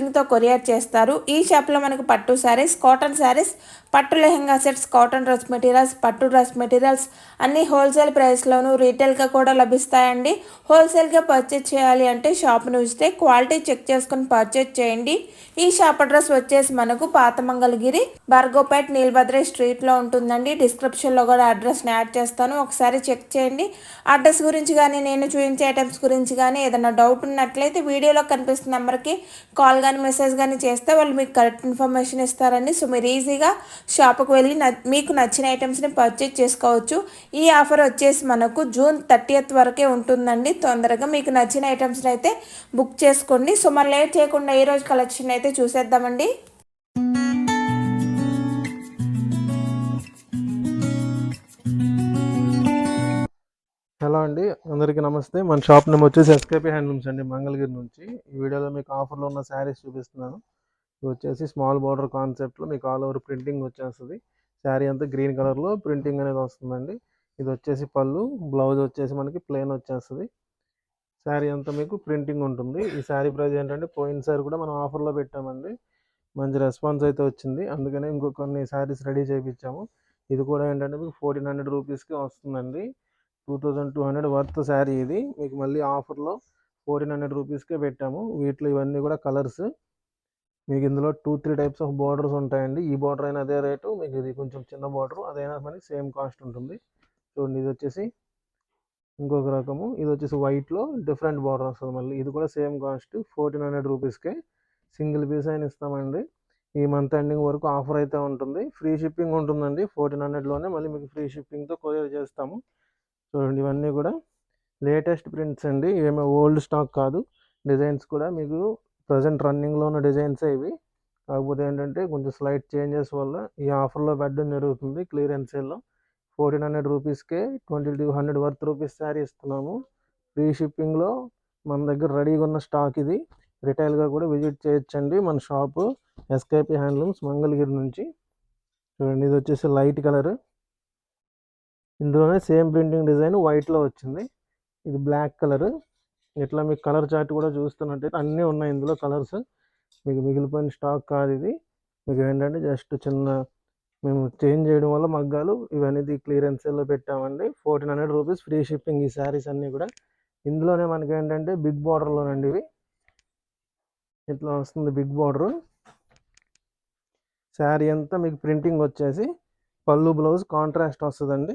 షిప్పింగ్తో courier చేస్తారు. ఈ షాప్లో మనకు పట్టు శారీస్ కాటన్ శారీస్ పట్టు lehenga sets cotton dress materials పట్టు డ్రెస్ మెటీరియల్స్ అన్ని హోల్సేల్ ప్రైస్లోను రీటైల్గా కూడా లభిస్తాయండి. హోల్సేల్గా పర్చేజ్ చేయాలి అంటే షాప్ను విజిటే క్వాలిటీ చెక్ చేసుకుని పర్చేజ్ చేయండి. ఈ షాప్ అడ్రస్ వచ్చేసి మనకు పాతమంగళగిరి భార్గోపేట్ నీలభద్ర స్ట్రీట్లో ఉంటుందండి. డిస్క్రిప్షన్లో కూడా అడ్రస్ని యాడ్ చేస్తాను. ఒకసారి చెక్ చేయండి. అడ్రస్ గురించి కానీ నేను చూపించే ఐటమ్స్ గురించి కానీ ఏదైనా డౌట్ ఉన్నట్లయితే వీడియోలో కనిపిస్తున్న నెంబర్కి కాల్ కానీ మెసేజ్ కానీ చేస్తే వాళ్ళు మీకు కరెక్ట్ ఇన్ఫర్మేషన్ ఇస్తారండి. సో మీరు ఈజీగా షాప్కి వెళ్ళి న- మీకు నచ్చిన ఐటమ్స్ని పర్చేజ్ చేసుకోవచ్చు. ఈ ఆఫర్ వచ్చేసి మనకు జూన్ థర్టీయత్ వరకే ఉంటుందండి. తొందరగా మీకు నచ్చిన ఐటమ్స్ని అయితే బుక్ చేసుకోండి. సో మరి లేట్ చేయకుండా ఈరోజు రోజు కలెక్షన్ అయితే చూసేద్దామండి. అండి. అందరికీ నమస్తే. మన షాప్ నేమ్ వచ్చేసి ఎస్కేపీ హ్యాండ్లూమ్స్ అండి మంగళగిరి నుంచి. ఈ వీడియోలో మీకు ఆఫర్లో ఉన్న శారీస్ చూపిస్తున్నాను. ఇది వచ్చేసి స్మాల్ బార్డర్ కాన్సెప్ట్లో మీకు ఆల్ ఓవర్ ప్రింటింగ్ వచ్చేస్తుంది. శారీ అంతా గ్రీన్ కలర్లో ప్రింటింగ్ అనేది వస్తుందండి. ఇది వచ్చేసి పళ్ళు బ్లౌజ్ వచ్చేసి మనకి ప్లెయిన్ వచ్చేస్తుంది. శారీ అంతా మీకు ప్రింటింగ్ ఉంటుంది. ఈ శారీ ప్రైస్ ఏంటంటే పోయినసారి కూడా మనం ఆఫర్లో పెట్టామండి. మంచి రెస్పాన్స్ అయితే వచ్చింది. అందుకనే ఇంకో కొన్ని శారీస్ రెడీ చేయించాము ఇది కూడా ఏంటంటే మీకు ఫోర్టీన్ హండ్రెడ్ రూపీస్కి వస్తుందండి. Two thousand two hundred worth sari ఇది. మీకు మళ్ళీ ఆఫర్లో ఫోర్టీన్ హండ్రెడ్ రూపీస్కే పెట్టాము. వీటిలో ఇవన్నీ కూడా కలర్స్. మీకు ఇందులో two three types of borders ఉంటాయండి. ఈ బార్డర్ అయినా అదే రేటు. మీకు ఇది కొంచెం చిన్న బార్డర్. అదైనా మనకి సేమ్ కాస్ట్ ఉంటుంది. చూడండి ఇది వచ్చేసి ఇంకొక రకము. ఇది వచ్చేసి వైట్లో డిఫరెంట్ బార్డర్ వస్తుంది మళ్ళీ. ఇది కూడా సేమ్ కాస్ట్ ఫోర్టీన్ హండ్రెడ్ రూపీస్కే. సింగిల్ పీస్ అయినా ఇస్తామండి. ఈ మంత్ ఎండింగ్ వరకు ఆఫర్ అయితే ఉంటుంది. ఫ్రీ షిప్పింగ్ ఉంటుందండి. ఫోర్టీన్ హండ్రెడ్లోనే మళ్ళీ మీకు ఫ్రీ షిప్పింగ్తో కొరియర్ చేస్తాము. చూడండి ఇవన్నీ కూడా లేటెస్ట్ ప్రింట్స్ అండి. ఇవేమో ఓల్డ్ స్టాక్ కాదు. డిజైన్స్ కూడా మీకు ప్రజెంట్ రన్నింగ్లో ఉన్న డిజైన్సే ఇవి. కాకపోతే ఏంటంటే కొంచెం స్లైట్ చేంజెస్ వల్ల ఈ ఆఫర్లో పెట్టడం జరుగుతుంది క్లియరెన్స్ సేల్లో. ఫోర్టీన్ హండ్రెడ్ రూపీస్కే twenty two hundred worth rupees sari ఇస్తున్నాము. ఫ్రీ షిప్పింగ్లో మన దగ్గర రెడీగా ఉన్న స్టాక్ ఇది. రిటైల్గా కూడా విజిట్ చేయొచ్చండి మన షాపు. ఎస్కేపీ హ్యాండ్లూమ్స్ మంగళగిరి నుంచి. చూడండి ఇది వచ్చేసి లైట్ కలర్. ఇందులోనే సేమ్ ప్రింటింగ్ డిజైన్ వైట్లో వచ్చింది. ఇది బ్లాక్ కలర్. ఇట్లా మీకు కలర్ చార్ట్ కూడా చూస్తున్నట్టయితే అన్నీ ఉన్నాయి ఇందులో కలర్స్. మీకు మిగిలిపోయిన స్టాక్ కాదు ఇది. మీకు ఏంటంటే జస్ట్ చిన్న మేము చేంజ్ చేయడం వల్ల మగ్గాలు ఇవన్నీ క్లియరెన్స్ సేల్లో పెట్టామండి. Fourteen hundred rupees free shipping ఈ శారీస్ అన్నీ కూడా. ఇందులోనే మనకి ఏంటంటే బిగ్ బార్డర్లోనండి ఇవి. ఇట్లా వస్తుంది బిగ్ బార్డర్. శారీ అంతా మీకు ప్రింటింగ్ వచ్చేసి పళ్ళు బ్లౌజ్ కాంట్రాస్ట్ వస్తుందండి.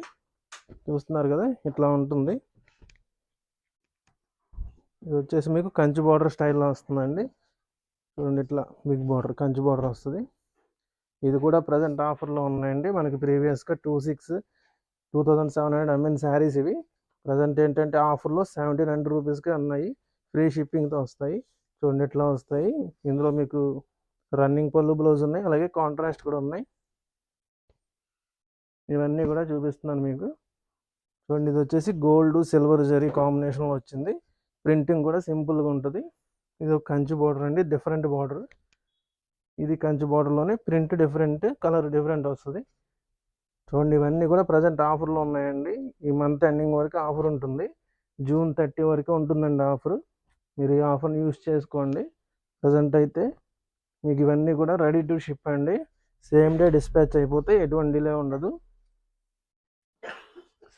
చూస్తున్నారు కదా ఇట్లా ఉంటుంది. ఇది వచ్చేసి మీకు కంచి బార్డర్ స్టైల్లో వస్తుందండి. చూడండి ఇట్లా బిగ్ బార్డర్ కంచి బార్డర్ వస్తుంది. ఇది కూడా ప్రజెంట్ ఆఫర్లో ఉన్నాయండి. మనకి ప్రీవియస్గా two six two thousand seven hundred MN saris ఇవి. ప్రజెంట్ ఏంటంటే ఆఫర్లో సెవెంటీన్ హండ్రెడ్ రూపీస్కి ఉన్నాయి. ఫ్రీ షిప్పింగ్తో వస్తాయి. చూడండి ఇట్లా వస్తాయి. ఇందులో మీకు రన్నింగ్ పళ్ళు బ్లౌజ్ ఉన్నాయి. అలాగే కాంట్రాస్ట్ కూడా ఉన్నాయి. ఇవన్నీ కూడా చూపిస్తున్నాను మీకు. చూడండి ఇది వచ్చేసి గోల్డ్ సిల్వర్ జరీ కాంబినేషన్లో వచ్చింది. ప్రింటింగ్ కూడా సింపుల్గా ఉంటుంది. ఇది ఒక కంచి బార్డర్ అండి డిఫరెంట్ బార్డర్. ఇది కంచి బార్డర్లోనే ప్రింట్ డిఫరెంట్ కలర్ డిఫరెంట్ వస్తుంది. చూడండి ఇవన్నీ కూడా ప్రజెంట్ ఆఫర్లో ఉన్నాయండి. ఈ మంత్ ఎండింగ్ వరకు ఆఫర్ ఉంటుంది. జూన్ థర్టీ వరకు ఉంటుందండి ఆఫర్. మీరు ఈ ఆఫర్ని యూస్ చేసుకోండి. ప్రజెంట్ అయితే మీకు ఇవన్నీ కూడా రెడీ టు షిప్ అండి. సేమ్ డే డిస్పాచ్ అయిపోతే ఎటువంటి డిలే ఉండదు.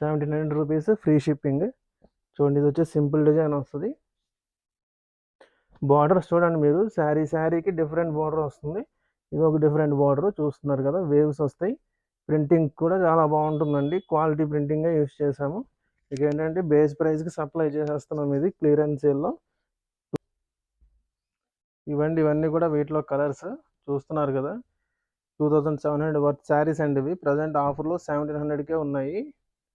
Seventy nine rupees free shipping చూడండి ఇది వచ్చి సింపుల్ డిజైన్ వస్తుంది. బార్డర్స్ చూడండి మీరు శారీ శారీకి డిఫరెంట్ బార్డర్ వస్తుంది. ఇది ఒక డిఫరెంట్ బార్డర్ చూస్తున్నారు కదా వేవ్స్ వస్తాయి. ప్రింటింగ్ కూడా చాలా బాగుంటుందండి. క్వాలిటీ ప్రింటింగే యూస్ చేసాము ఇక ఏంటంటే బేస్ ప్రైస్కి సప్లై చేసేస్తున్నాం ఇది క్లియరెన్స్ సేల్లో ఇవ్వండి ఇవన్నీ కూడా వీటిలో కలర్స్ చూస్తున్నారు కదా. Two thousand seven hundred worth saris అండి ఇవి. ప్రజెంట్ ఆఫర్లో సెవెంటీన్ హండ్రెడ్కే ఉన్నాయి.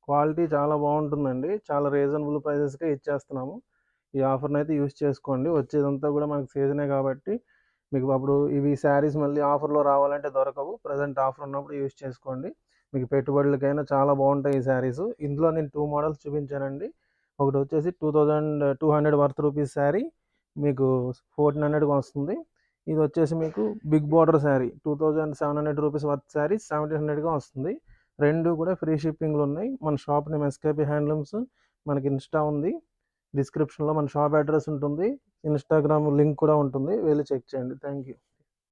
క్వాలిటీ చాలా బాగుంటుందండి. చాలా రీజనబుల్ ప్రైజెస్కే ఇచ్చేస్తున్నాము. ఈ ఆఫర్ని అయితే యూస్ చేసుకోండి. వచ్చేదంతా కూడా మనకు సీజనే కాబట్టి మీకు అప్పుడు ఇవి శారీస్ మళ్ళీ ఆఫర్లో రావాలంటే దొరకవు. ప్రజెంట్ ఆఫర్ ఉన్నప్పుడు యూస్ చేసుకోండి. మీకు పెట్టుబడులకైనా చాలా బాగుంటాయి ఈ శారీస్. ఇందులో నేను టూ మోడల్స్ చూపించానండి. ఒకటి వచ్చేసి two thousand two hundred worth rupees sari. మీకు ఫోర్టీన్ హండ్రెడ్కి వస్తుంది. ఇది వచ్చేసి మీకు big border sari. Two thousand seven hundred rupees worth sari. Seventeen హండ్రెడ్గా వస్తుంది. రెండు కూడా ఫ్రీ షిప్పింగ్లు ఉన్నాయి. మన షాప్ నేమ్ ఎస్కేపీ హ్యాండ్లూమ్స్ మనకి ఇన్స్టా ఉంది. డిస్క్రిప్షన్లో మన షాప్ అడ్రస్ ఉంటుంది. ఇన్స్టాగ్రామ్ లింక్ కూడా ఉంటుంది. వెళ్ళి చెక్ చేయండి. Thank you